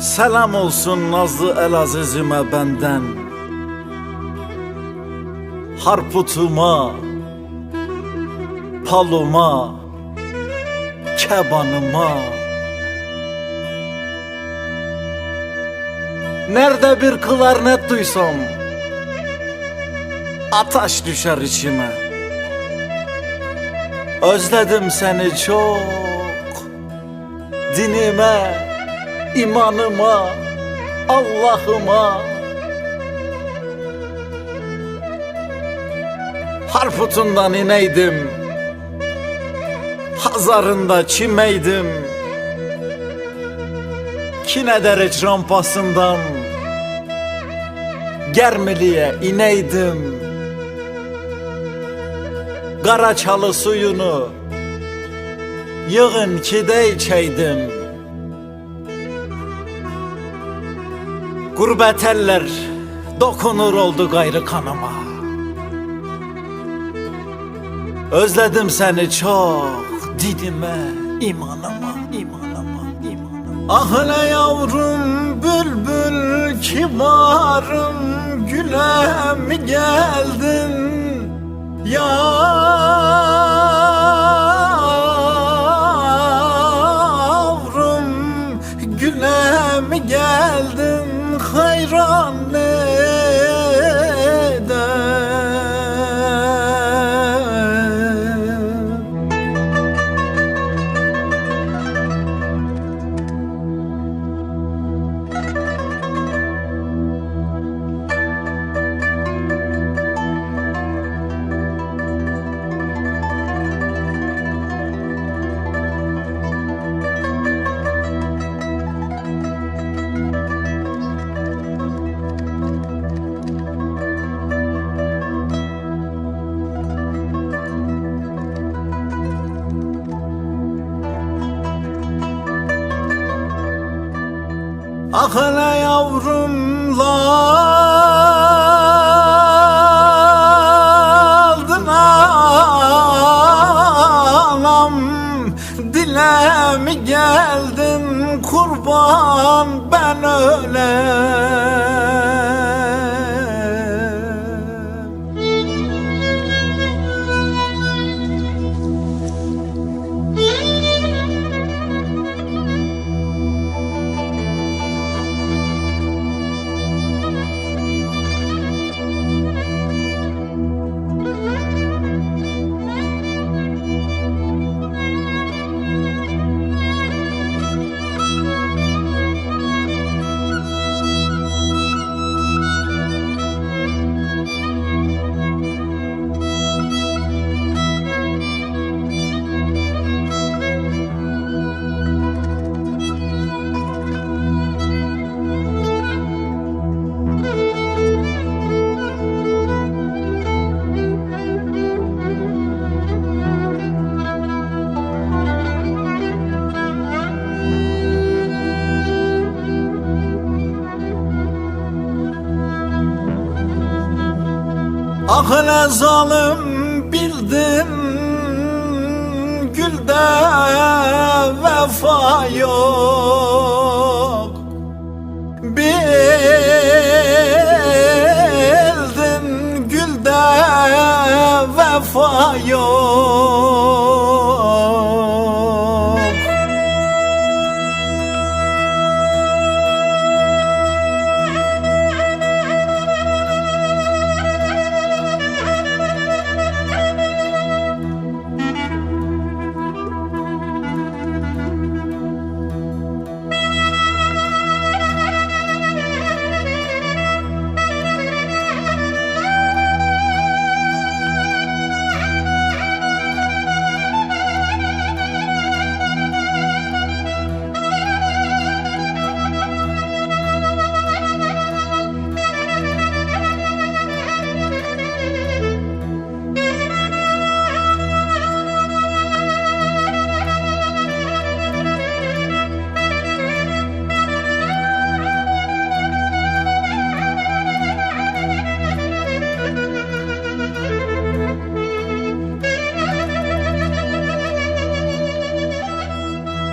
Selam olsun Nazlı el azizime benden. Harputuma Paluma Kebanıma. Nerede bir klarnet duysam Ataş düşer içime. Özledim seni çok Dinime imanıma, Allah'ıma. Harputundan ineydim Hazarında çimeydim. Kinedereç rampasından Germili'ye ineydim. Karaçalı suyunu Yığın ki de içeydim Gurbet eller dokunur oldu gayrı kanıma. Özledim seni çok didime, imanıma, imanıma, imanıma. Ah ne yavrum bülbül kibarım güle mi geldin? Yavrum güle mi geldin hayran eder Ah ne yavrumlardın anam Dile mi geldin kurban ben ölem Ah ne zalim bildim Gülde vefa yok. Bildin gülde vefa yok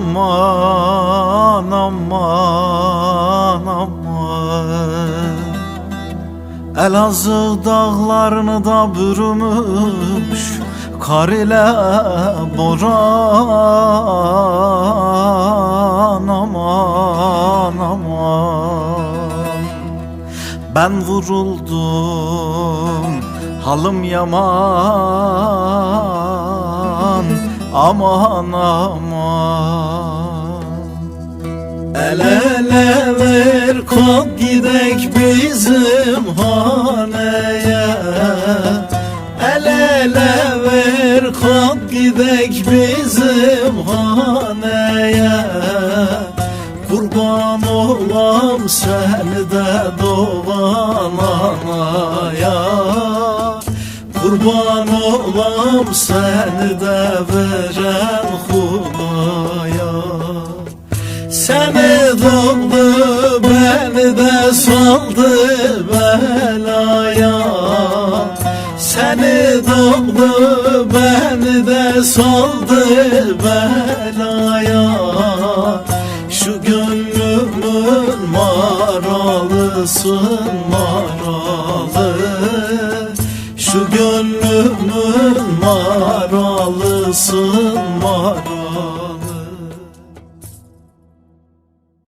aman aman aman. Elazığ dağlarını da bürümüş Kar ile boran. Aman aman. Ben vuruldum halım yaman Aman aman. El ele ver kalk gidek bizim haneye. El ele ver kalk gidek bizim haneye. Kurban olam seni de doğan anaya Kurban olam seni de veren Hudaya seni doğdu beni de saldı belaya Seni doğdu beni de saldı belaya Şu gönlümün maralısın maralı Şu gönlümün maralısın maralı